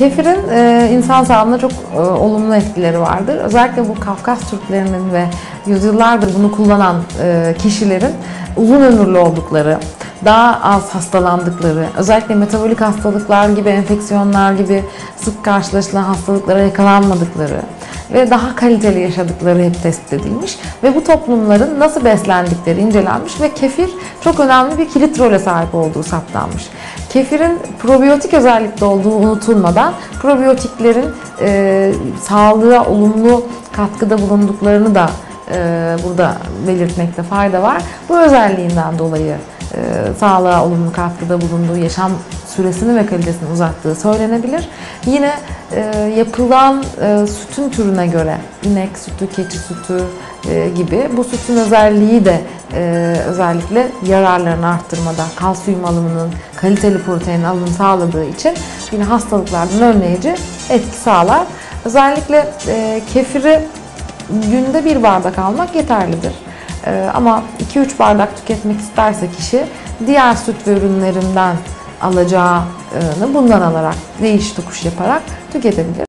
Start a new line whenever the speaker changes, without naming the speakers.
Kefirin e, insan sağlığına çok e, olumlu etkileri vardır. Özellikle bu Kafkas Türklerinin ve yüzyıllardır bunu kullanan e, kişilerin uzun ömürlü oldukları, daha az hastalandıkları, özellikle metabolik hastalıklar gibi, enfeksiyonlar gibi sık karşılaşılan hastalıklara yakalanmadıkları ve daha kaliteli yaşadıkları hep tespit edilmiş ve bu toplumların nasıl beslendikleri incelenmiş ve kefir çok önemli bir kilit role sahip olduğu saptanmış. Kefirin probiyotik özellikte olduğu unutulmadan probiyotiklerin e, sağlığa olumlu katkıda bulunduklarını da e, burada belirtmekte fayda var. Bu özelliğinden dolayı e, sağlığa olumlu katkıda bulunduğu, yaşam süresini ve kalitesini uzattığı söylenebilir. Yine e, yapılan e, sütün türüne göre, inek sütü, keçi sütü e, gibi bu sütün özelliği de e, özellikle yararlarını arttırmada, kalsiyum alımının, kaliteli protein alımını sağladığı için yine hastalıklardan önleyici etki sağlar. Özellikle e, kefiri günde bir bardak almak yeterlidir. Ee, ama 2-3 bardak tüketmek isterse kişi diğer süt ürünlerinden alacağını bundan alarak değiş tokuş yaparak tüketebilir.